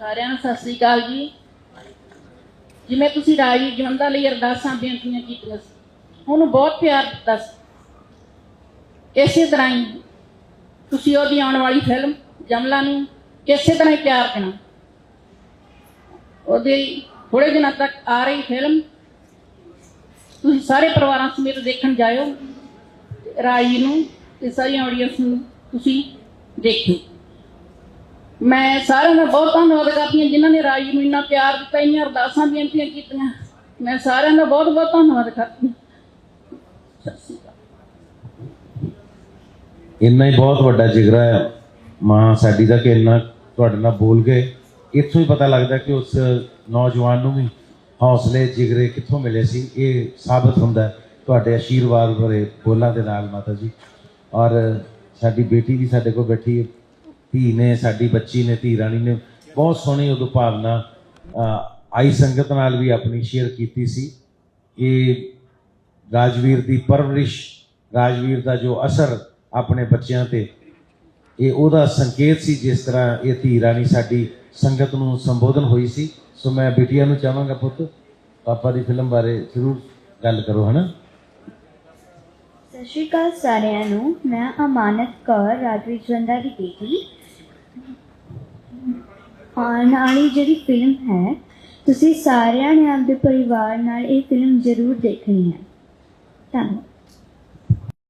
ਸਾਰਿਆਂ ਨੂੰ ਸਤਿ ਸ੍ਰੀ ਅਕਾਲ ਜੀ। ਜਿਵੇਂ ਤੁਸੀਂ ਰਾਜੀ ਜਵੰਦਾ ਲਈ ਅਰਦਾਸਾਂ ਬੇਨਤੀਆਂ ਕੀਤੀਆਂ ਸੀ, ਉਹਨੂੰ ਬਹੁਤ ਪਿਆਰ ਦਿੱਤਾ ਸੀ। ਇਸੇ ਤਰ੍ਹਾਂ ਹੀ ਤੁਸੀਂ ਉਹਦੀ ਆਉਣ ਵਾਲੀ ਫਿਲਮ, ਜਮਲਾ ਨੂੰ ਇਸੇ ਤਰ੍ਹਾਂ ਹੀ ਪਿਆਰ ਦੇਣਾ। ਉਹਦੇ ਥੋੜੇ ਦਿਨਾਂ ਤੱਕ ਆ ਰਹੀ ਫਿਲਮ, ਤੁਸੀਂ ਸਾਰੇ ਪਰਿਵਾਰਾਂ ਸਮੇਤ ਦੇਖਣ ਜਾਇਓ, ਰਾਜੀ ਨੂੰ ਤੇ ਸਾਰੀ ਆਡੀਅנס ਨੂੰ ਤੁਸੀਂ ਦੇਖਿਓ। ਮੈਂ ਸਾਰਿਆਂ ਦਾ ਬਹੁਤ ਧੰਨਵਾਦ ਕਰਦੀ ਹਾਂ ਜਿਨ੍ਹਾਂ ਨੇ ਰਾਜੀ ਨੂੰ ਇੰਨਾ ਪਿਆਰ ਦਿੱਤਾ, ਇੰਨੀਆਂ ਅਰਦਾਸਾਂ ਬੇਨਤੀਆਂ ਕੀਤੀਆਂ। ਮੈਂ ਸਾਰਿਆਂ ਦਾ ਬਹੁਤ ਬਹੁਤ ਧੰਨਵਾਦ ਕਰਦੀ ਇੰਨਾ ਹੀ ਬਹੁਤ ਵੱਡਾ ਜਿਗਰਾ ਹੈ। ਮਾਂ, ਸਾਡੀ ਦਾ ਕਿ ਇੰਨਾ ਤੁਹਾਡੇ ਨਾਲ ਬੋਲ ਗਏ ਇੱਥੋਂ ਹੀ ਪਤਾ ਲੱਗਦਾ ਕਿ ਉਸ ਨੌਜਵਾਨ ਨੂੰ ਵੀ ਹੌਸਲੇ, ਜਿਗਰੇ ਕਿੱਥੋਂ ਮਿਲੇ ਸੀ, ਇਹ ਸਾਬਤ ਹੁੰਦਾ ਤੁਹਾਡੇ ਆਸ਼ੀਰਵਾਦ ਭਰੇ ਬੋਲਾਂ ਦੇ ਨਾਲ ਮਾਤਾ ਜੀ। ਔਰ ਸਾਡੀ ਬੇਟੀ ਵੀ ਸਾਡੇ ਕੋਲ ਬੈਠੀ ਹੈ। ਧੀ ਨੇ, ਸਾਡੀ ਬੱਚੀ ਨੇ, ਧੀ ਰਾਣੀ ਨੇ ਬਹੁਤ ਸੋਹਣੀ ਉਹ ਭਾਵਨਾ ਆਈ ਸੰਗਤ ਨਾਲ ਵੀ ਆਪਣੀ ਸ਼ੇਅਰ ਕੀਤੀ ਸੀ ਇਹ ਰਾਜਵੀਰ ਦੀ ਪਰਵਰਿਸ਼, ਰਾਜਵੀਰ ਦਾ ਜੋ ਅਸਰ ਆਪਣੇ ਬੱਚਿਆਂ ਤੇ, ਇਹ ਉਹਦਾ ਸੰਕੇਤ ਸੀ ਜਿਸ ਤਰ੍ਹਾਂ ਇਹ ਧੀ ਰਾਣੀ ਸਾਡੀ ਸੰਗਤ ਨੂੰ ਸੰਬੋਧਨ ਹੋਈ ਸੀ। ਸੋ ਮੈਂ ਬਿਟੀਆਂ ਨੂੰ ਚਾਹਾਂਗਾ ਪੁੱਤ, ਪਾਪਾ ਦੀ ਫਿਲਮ ਬਾਰੇ ਜ਼ਰੂਰ ਗੱਲ ਕਰੋ, ਹਨਾ? ਸਤਿ ਸ਼੍ਰੀ ਅਕਾਲ ਸਾਰਿਆਂ ਨੂੰ। ਮੈਂ ਅਮਾਨਤ ਕੌਰ, ਰਾਜਵੀਰ ਜਵੰਦਾ ਦੀ ਬੇਟੀ। ਆਉਣ ਵਾਲੀ ਜਿਹੜੀ ਫਿਲਮ ਹੈ, ਤੁਸੀਂ ਸਾਰਿਆਂ ਨੇ ਆਪਦੇ ਪਰਿਵਾਰ ਨਾਲ ਇਹ ਫਿਲਮ ਜ਼ਰੂਰ ਦੇਖਣੀ ਹੈ। ਧੰਨਵਾਦ।